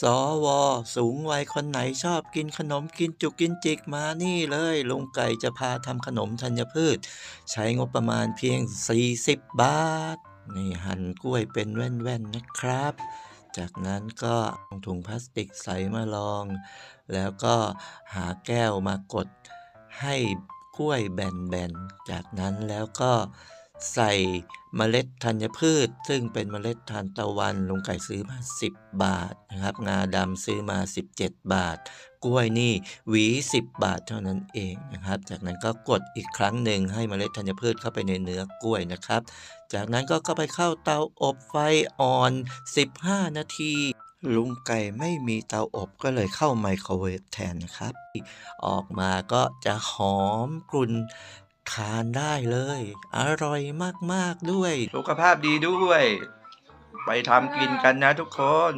สว สูงวัยคนไหนชอบกินขนมกินจุกกินจิกมานี่เลยลุงไก่จะพาทำขนมธัญพืช ใช้งบประมาณเพียง 40 บาท นี่หั่นกล้วยเป็นแว่นๆนะครับ จากนั้นก็เอาถุงพลาสติกใส่มาลอง แล้วก็หาแก้วมากดให้กล้วยแบนๆ จากนั้นแล้วก็ ใส่เมล็ดธัญพืช ซึ่งเป็นเมล็ดทานตะวันลุงไก่ซื้อมา 10 บาทนะครับ งาดำซื้อมา 17 บาท กล้วยนี่หวี 10 บาทเท่านั้นเองนะครับ จากนั้นก็กดอีกครั้งหนึ่งให้เมล็ดธัญพืชเข้าไปในเนื้อกล้วยนะครับ จากนั้นก็เข้าไปเข้าเตาอบไฟอ่อน 15 นาทีลุงไก่ไม่มีเตาอบก็เลยเข้าไมโครเวฟแทนนะครับ ออกมาก็จะหอมกลุ่น ทานได้เลย อร่อยมากๆด้วย สุขภาพดีด้วย ไปทำกินกันนะทุกคน